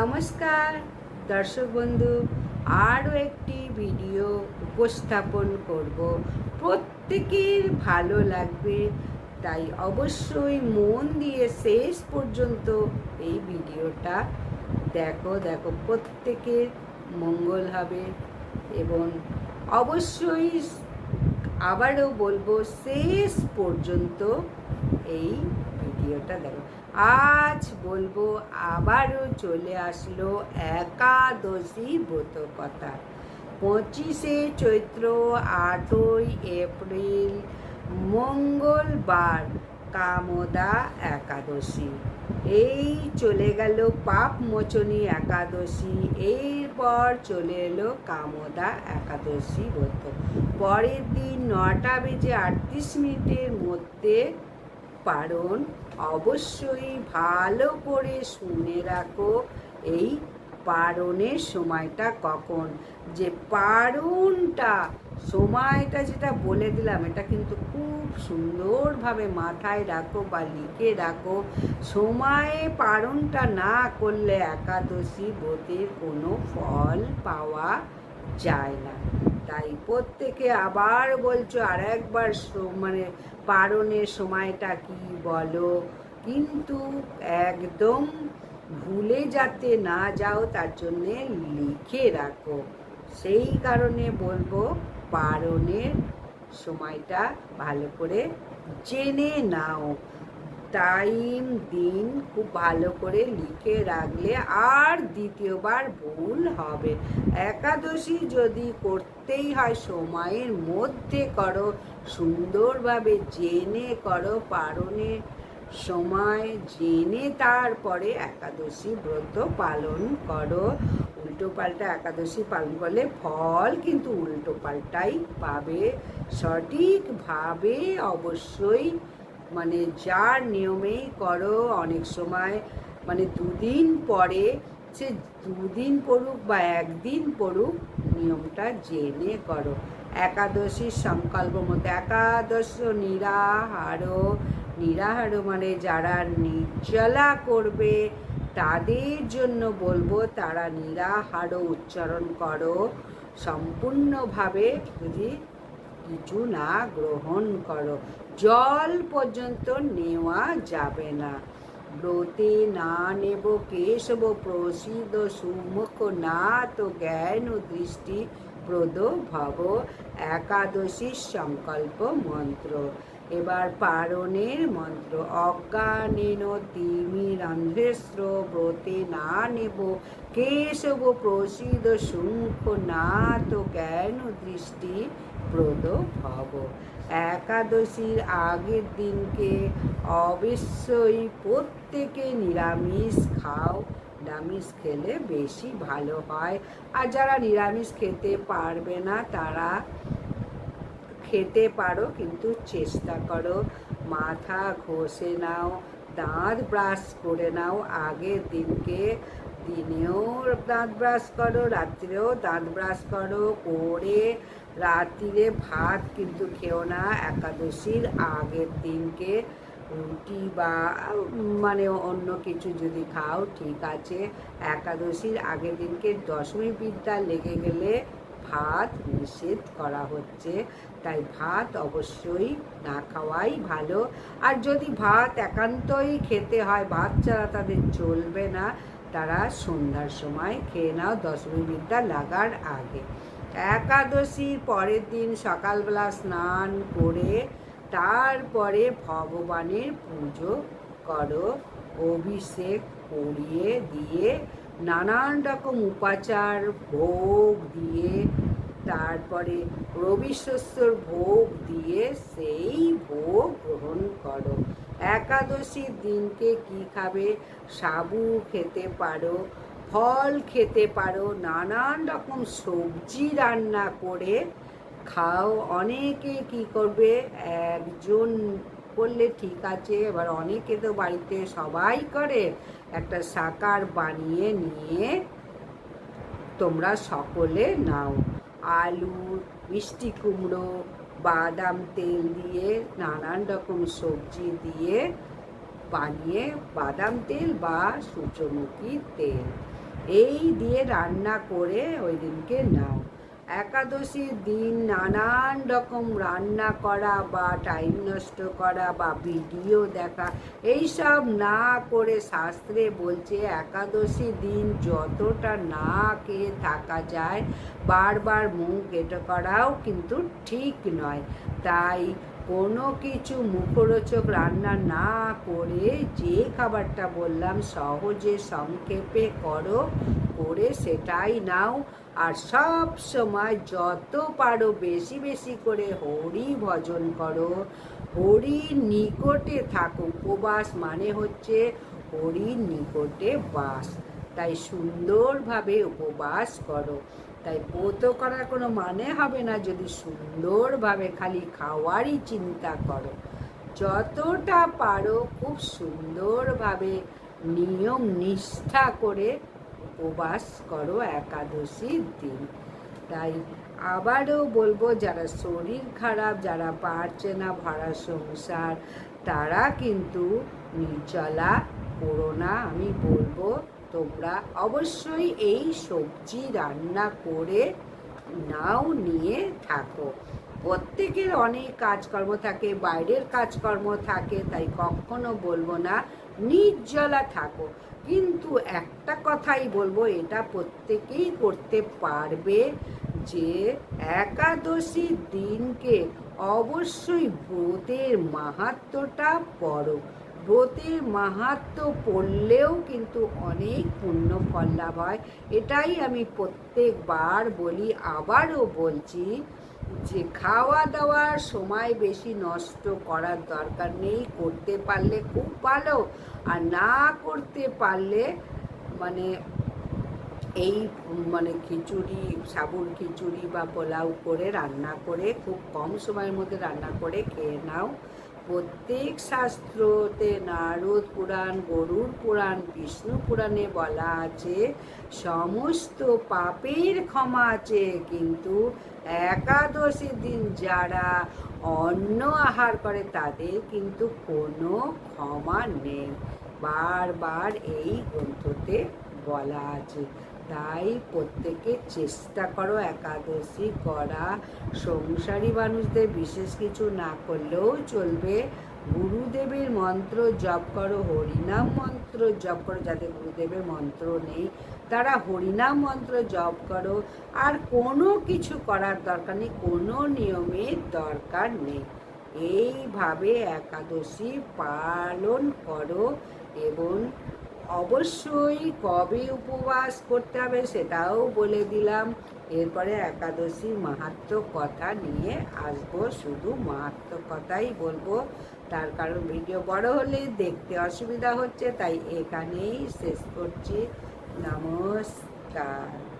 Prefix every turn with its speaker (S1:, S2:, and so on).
S1: নমস্কার, দর্শক বন্ধু, আরও একটি ভিডিও উপস্থাপন করব। প্রত্যেকের ভালো লাগবে, তাই অবশ্যই মন দিয়ে শেষ পর্যন্ত এই ভিডিওটা দেখো দেখো প্রত্যেকের মঙ্গল হবে এবং অবশ্যই আবারও বলব, শেষ পর্যন্ত এই ভিডিওটা দেখো। আজ বলব আবারও চলে আসলো একাদশী ব্রত কথা। পঁচিশে চৈত্র, আটই এপ্রিল, মঙ্গলবার, কামদা একাদশী। এই চলে গেল পাপ মোচনী একাদশী, এরপর চলে এলো কামদা একাদশী ব্রত। পরের দিন নটা বেজে আটত্রিশ মিনিটের মধ্যে পারণ অবশ্যই ভালো করে শুনে রাখো এই পারণের সময়টা কখন। যে পারণটা, সময়টা যেটা বলে দিলাম, এটা কিন্তু খুব সুন্দরভাবে মাথায় রাখো বা লিখে রাখো। সময়ে পারণটা না করলে একাদশী ব্রতের কোনো ফল পাওয়া যায় না। তাই প্রত্যেকে আবার বলছো আর একবার মানে পারণের সময়টা কি বলো? কিন্তু একদম ভুলে যাতে না যাও, তার জন্যে লিখে রাখো। সেই কারণে বলব পারণের সময়টা ভালো করে জেনে নাও। টাইম দিন খুব ভালো করে লিখে রাখলে আর দ্বিতীয়বার ভুল হবে। একাদশী যদি করতেই হয়, সময়ের মধ্যে করো, সুন্দরভাবে জেনে করো পারণের সময় জেনে তারপরে একাদশী ব্রত পালন করো। উল্টো পাল্টা একাদশী পালন করলে ফল কিন্তু উল্টো পাল্টাই পাবে। সঠিকভাবে অবশ্যই মানে যার নিয়মেই করো, অনেক সময় মানে দুদিন পরে সে দুদিন পড়ুক বা একদিন পড়ুক, নিয়মটা জেনে করো। একাদশীর সংকল্প মতো, একাদশ নিরাহার নিরাহার মানে যারা নির্জলা করবে, তাদের জন্য বলব তারা নিরাহার উচ্চারণ করো। সম্পূর্ণভাবে যদি কিছু না গ্রহণ করো। জল পর্যন্ত নেওয়া যাবে না। ব্রতে না নেব, কেশব প্রসিদ্ধ সুমুখ না তো জ্ঞান ও দৃষ্টি প্রদ ভব। একাদশীর সংকল্প মন্ত্র। এবার পারণের মন্ত্র, অজ্ঞানেন তিমিরন্ধ্রেস্র ব্রতে না নেব। কেশব প্রসিদ্ধ সুমুখ না তো কেন দৃষ্টি প্রদ ভব? একাদশীর আগের দিনকে অবশ্যই প্রত্যেকে নিরামিষ খাও। নিরামিষ খেলে বেশি ভালো হয়। আর যারা নিরামিষ খেতে পারবে না, তারা খেতে পারো, কিন্তু চেষ্টা করো। মাথা ঘষে নাও, দাঁত ব্রাশ করে নাও, আগের দিনকে দিনেও দাঁত ব্রাশ করো রাত্রিরেও দাঁত ব্রাশ করো। করে রাত্রিরে ভাত কিন্তু খেও না, একাদশীর আগের দিনকে রুটি বা মানে অন্য কিছু যদি খাও, ঠিক আছে। একাদশীর আগের দিনকে দশমী বিদ্যা লেগে গেলে ভাত নিষেধ করা হচ্ছে। তাই ভাত অবশ্যই না খাওয়াই ভালো। আর যদি ভাত একান্তই খেতে হয়, ভাত ছাড়া তাদের চলবে না। তারা সন্ধ্যার সময় খেয়ে নাও দশমী বিদ্যা লাগার আগে। একাদশীর পরের দিন সকালবেলা স্নান করে তারপরে ভগবানের পুজো করো, অভিষেক করিয়ে দিয়ে নানান রকম উপাচার ভোগ দিয়ে তারপরে রবি শস্যর ভোগ দিয়ে সেই ভোগ গ্রহণ করো। একাদশীর দিনকে কি খাবে? সাবু খেতে পারো, ফল খেতে পারো, নানান রকম সবজি রান্না করে খাও। অনেকে কি করবে? একজন করলে ঠিক আছে, এবার অনেকে তো বাড়িতে সবাই করে। একটা সাকার বানিয়ে নিয়ে তোমরা সকলে নাও। আলু, মিষ্টি কুমড়ো, বাদাম তেল দিয়ে, নানান রকম সবজি দিয়ে বানিয়ে বাদাম তেল বা সূর্যমুখী তেল। এই দিয়ে রান্না করে ওই দিনকে নাও। একাদশীর দিন নানান রকম রান্না করা বা টাইম নষ্ট করা বা ভিডিও দেখা, এইসব না করে শাস্ত্রে বলছে একাদশী দিন যতটা না খেয়ে থাকা যায়, বারবার মুখ এটা করাও কিন্তু ঠিক নয়। তাই কোনো কিছু মুখরোচক রান্না না করে যে খাবারটা বললাম সহজে সংক্ষেপে করো, করে সেটাই নাও। আর সব সময় যত পারো বেশি বেশি করে হরি ভজন করো। হরি নিকটে থাকো, উপবাস মানে হচ্ছে হরি নিকটে বাস। তাই সুন্দরভাবে উপবাস করো। তাই ব্রত করার কোনো মানে হবে না যদি সুন্দরভাবে খালি খাওয়ারই চিন্তা করো। যতটা পারো খুব সুন্দরভাবে নিয়ম নিষ্ঠা করে উপবাস করো একাদশীর দিন। তাই আবারও বলব, যারা শরীর খারাপ, যারা পারছে না ভাড়া সংসার, তারা কিন্তু নির্জলা করো না, আমি বলব। তোমরা অবশ্যই এই সবজি রান্না করে নাও, নিয়ে থাকো। প্রত্যেকের অনেক কাজকর্ম থাকে, বাইরের কাজকর্ম থাকে, তাই কখনো বলব না, নির্জলা থাকো। কিন্তু একটা কথাই বলব, এটা প্রত্যেকেই করতে পারবে যে একাদশীর দিনকে অবশ্যই ব্রতের মাহাত্মটা পড়ো। ব্রতের মাহাত্ম পড়লেও কিন্তু অনেক পুণ্য ফল লাভ হয়। এটাই আমি প্রত্যেকবার বলি, আবারও বলছি যে খাওয়া দাওয়ার সময় বেশি নষ্ট করার দরকার নেই। করতে পারলে খুব ভালো, আর না করতে পারলে মানে এই মানে খিচুড়ি সাবুর খিচুড়ি বা পোলাও করে রান্না করে খুব কম সময়ের মধ্যে রান্না করে খেয়ে নাও। প্রত্যেক শাস্ত্রতে নারদ পুরাণ, গরুর পুরাণ, বিষ্ণু পুরাণে বলা আছে, সমস্ত পাপের ক্ষমা আছে, কিন্তু একাদশীর দিন যারা অন্ন আহার করে তাদের কিন্তু কোনো ক্ষমা নেই। বারবার এই গ্রন্থতে বলা আছে তাই প্রত্যেকে চেষ্টা করো একাদশী করা। সংসারী মানুষদের বিশেষ কিছু না করলেও চলবে। গুরুদেবের মন্ত্র জপ করো, হরিনাম মন্ত্র জপ করো যাদের গুরুদেবের মন্ত্র নেই। তারা হরিনাম মন্ত্র জপ করো। আর কোনো কিছু করার দরকার নেই, কোনো নিয়মের দরকার নেই। এইভাবে একাদশী পালন করো এবং অবশ্যই কবে উপবাস করতে হবে সেটাও বলে দিলাম। এরপরে একাদশী মাহাত্ম কথা নিয়ে আসব, শুধু মাহাত্ম কথাই বলব। তার কারণ ভিডিও বড় হলে দেখতে অসুবিধা হচ্ছে, তাই এখানেই শেষ করছি। নমস্কার।